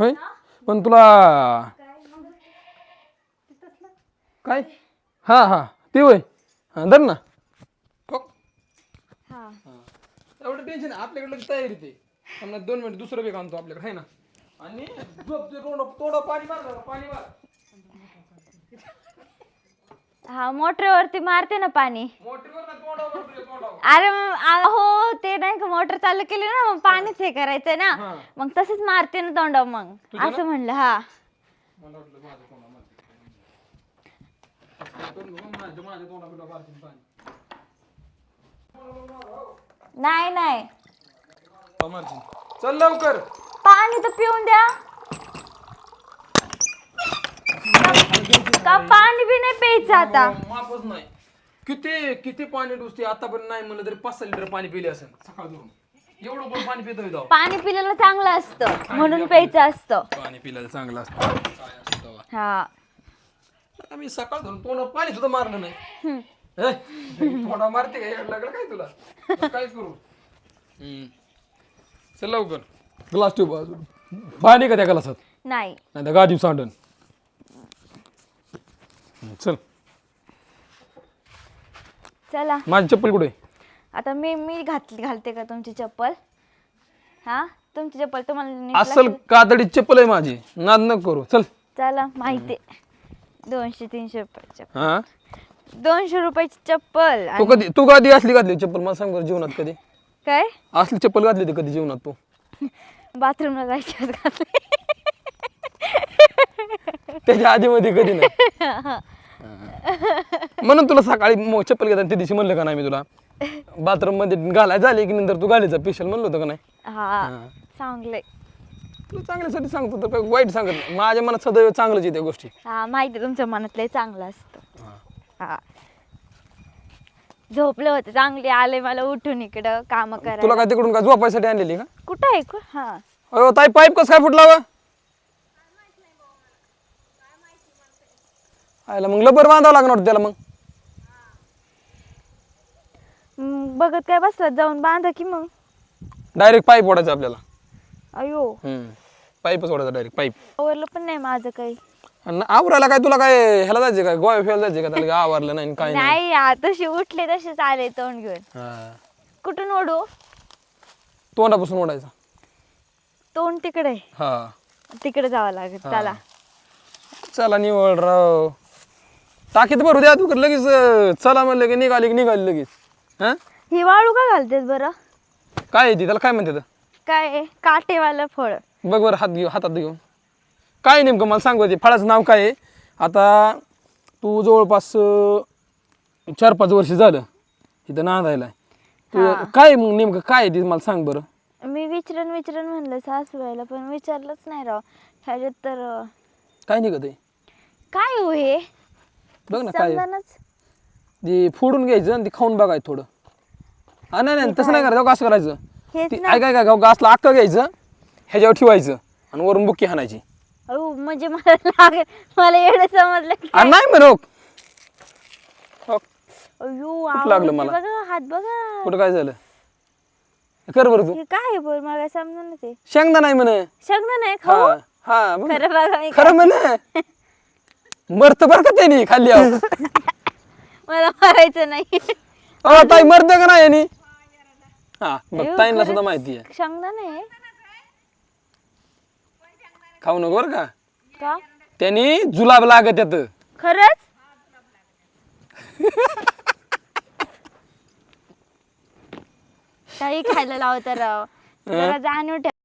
होय? पण तुला काय? हा हा. ते होय. हा धर ना. हो. हा. एवढं टेन्शन आपल्याकडे लगेच तयारी ते. समजा दोन मिनिट दुसरं बी आणतो आपल्याकडे. आहे ना. आणि झोप ते तोंड तोंड पाणी मार जरा, पाणी मार. हा मोटरवरती मारते ना पाणी. मोठीवर ना तोंडावर तुझ्या तोंडावर अरे मग आ- हो ते नाही का मोटर चालू केली ना मग पाणीच हे करायचंय ना. मग तसंच मारते ना तोंडावर मग. असं म्हणलं हा. मला वाटलं माझ्या तोंडावर मारते. माझ्या माझ्या तोंडावर मारते पाणी नाही. नाही. चल लवकर. पाणी तर पिऊन द्या. का- का पाणी प्यायचं आता. मापच नाही. किती किती पाणी डुसते आतापर्यंत नाही म्हणलं तरी पाच सहा लिटर पाणी पिले असेल सकाळ धरून. एवढं पण पाणी जाऊ पाणी पिलेलं चांगलं असतं म्हणून प्यायचं असतं. पाणी पिल्याला चांगलं असतं. काय असतं तेव्हा. हा. आम्ही सकाळ धरून तोंडावर पाणी सुद्धा मारलं नाही. हम्म. हे? तोंडा मारते का? येड लागलं काय तुला? काय करू? हम्म. चल लवकर. ग्लास ठेव बाजूला पाणी का त्या ग्लासात. नाही. नाही तर गादी सांडण. चल. चला. माझी चप्पल कुठे? आहे? आता मी मी घातली घालते का तुमची चप्पल? हा? तुमची चप्पल तुम्हाला नीट लागते? कातडी चप्पल आहे माझी. नाद नको करू. चल. चला माहिती दोनशे तीनशे रुपयाची चप्पल. हा? दोनशे रुपयाची चप्पल तू आणि कधी तू कधी असली घातली चप्पल? मला सांग बरं जीवनात कधी. काय? असली चप्पल घातली होती कधी जीवनात तू? बाथरूमला जायची घातली. त्याच्या आधी मध्ये कधी नाही. म्हणून तुला सकाळी चप्पल घेताना त्या दिवशी म्हणलं का नाही मी तुला? बाथरूममध्ये घालाय झाली की नंतर तू घालायचा स्पेशल म्हणलं होतं का नाही? हा चांगलंय. तुला चांगल्यासाठी सांगतो तर काही वाईट सांगत नाही. माझ्या मनात सदैव चांगलंच त्या गोष्टी. हा माहिती आहे, तुमच्या मनातलंही चांगलं असतं. हा. झोपले होते चांगले आले मला उठून इकडं काम तुला करायला. काय तिकडून काय झोपायसाठी आणलेली का? कुठं आहे? कु- हा. ताई पाईप कसं काय फुटला वा आयला मग लबर बांधावं लागणार होतं त्याला मग. बघत काय बसलात जाऊन बांधा की मग. डायरेक्ट पाईप ओढायचा आपल्याला. अयो. पाईपच ओढायचा डायरेक्ट पाईप आवरलं पण नाही माझं काही. आणि आवरायला काय तुला काय ह्याला जायचं काय गोव्या फिरायला जायचं का त्याला? काय आवरलं नाही आणि काय नाही. तसे उठले तसेच आले तोंड घेऊन. हा. कुठून ओढू? तोंडापासून ओढायचा. तोंड तिकडे. हा. तिकडे जावं लागेल चला चला निवड राव. टाकीत भरू द्या तू लगेच अं, चला म्हणलं की निघाली की निघाली लगेच. हा? ही वाळू का घालतेस बरं? काय आहे ती? त्याला काय म्हणते काय आहे? काटेवालं फळ. बघ बरं हात घेऊ हातात घेऊन. काय नेमकं? मला सांग ते फळाचं नाव काय आहे? आता तू जवळपास अं, चार पाच वर्ष झालं इथं नांदायला. तू काय मग नेमकं काय आहे ते? मला सांग बरं. मी विचारण विचारण म्हणलं सासूबाईला पण विचारलंच नाही राव. ह्याच्यात तर अं, काय निघत आहे काय हो हे? बघ ना काय आहे. समजानच ते फोडून घ्यायचं आणि ते खाऊन बघायचं थोडं. हा नाही नाही तसं नाही करायचं कसं करायचं. हेच ते ना. ऐक काय गासला अक्क घ्यायचं ह्याच्यावर ठेवायचं आणि वरून बुक्की हाणायची. अहो म्हणजे मला लागेल मला एवढं समजलं की नाही म्हणू. अयो लागलं मला? बघा हात बघा. कुठं काय झालं? कर बरं तू. हे काय आहे बरं मला समजा ते. शेंगदा नाही म्हणे. शग्न नाही हा खाऊ? हा बघ. खरं बघा मी खरं म्हणे. मरत बरं का त्याने अहो मला मारायचं नाही. अहो, ताई मरत का नाही यानी? हा बघ ताईंना सुद्धा माहिती आहे. शेंगदाणा नाही. खाऊ नको बरं का? का? त्यांनी जुलाब लागत येत खरंच? काही खायला लावता राव. जरा जाणीव ठेवा.